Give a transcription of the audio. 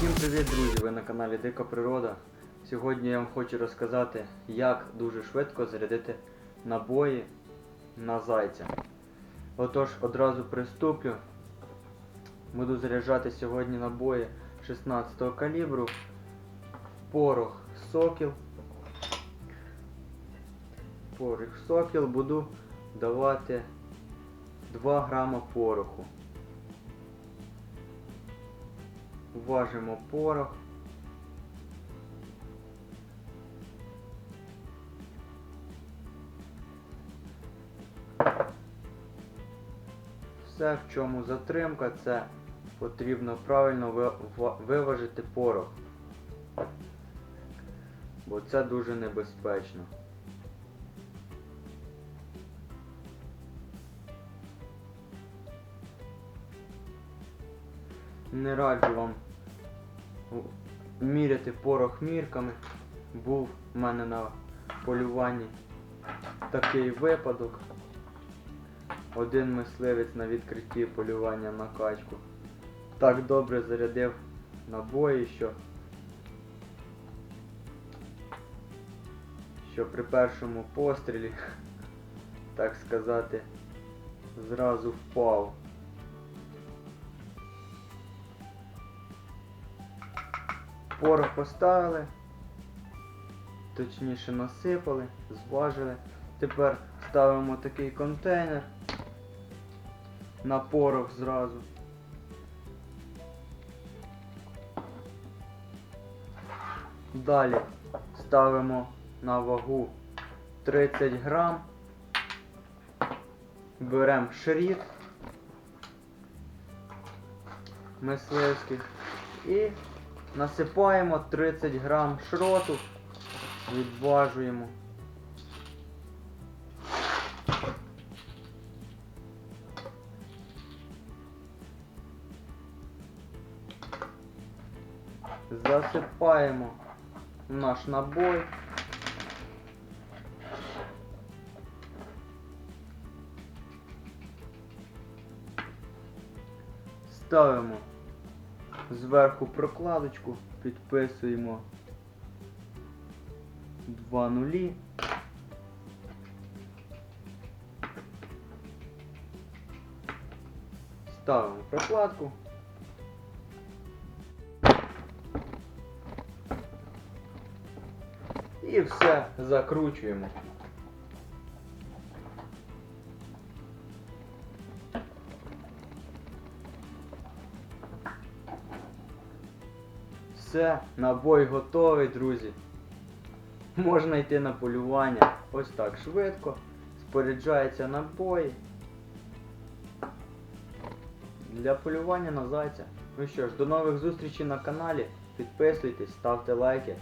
Привіт, друзі! Ви на каналі Дика Природа. Сьогодні я вам хочу розказати, як дуже швидко зарядити набої на зайця. Отож, одразу приступлю. Буду заряджати сьогодні набої 16 калібру, порох сокіл. Порох сокіл буду давати 2 грама пороху. Важимо порох. Все, в чому затримка, це потрібно правильно виважити порох. Бо це дуже небезпечно. Не раджу вам міряти порох мірками. Був в мене на полюванні такий випадок. Один мисливець на відкритті полювання на качку. Так добре зарядив набої, що, що при першому пострілі, так сказати, зразу впав. Порох поставили, точніше насипали, зважили. Тепер ставимо такий контейнер на порох зразу. Далі ставимо на вагу 30 грам. Беремо шріт мисливський і насипаємо 30 грам шроту, відважуємо. Засипаємо наш набой. Ставимо зверху прокладочку, підписуємо два нулі. Ставимо прокладку. І все закручуємо. Все, набой готовий, друзі. Можна йти на полювання. Ось так швидко. Споряджається набої. Для полювання на зайця. Ну що ж, до нових зустрічей на каналі. Підписуйтесь, ставте лайки.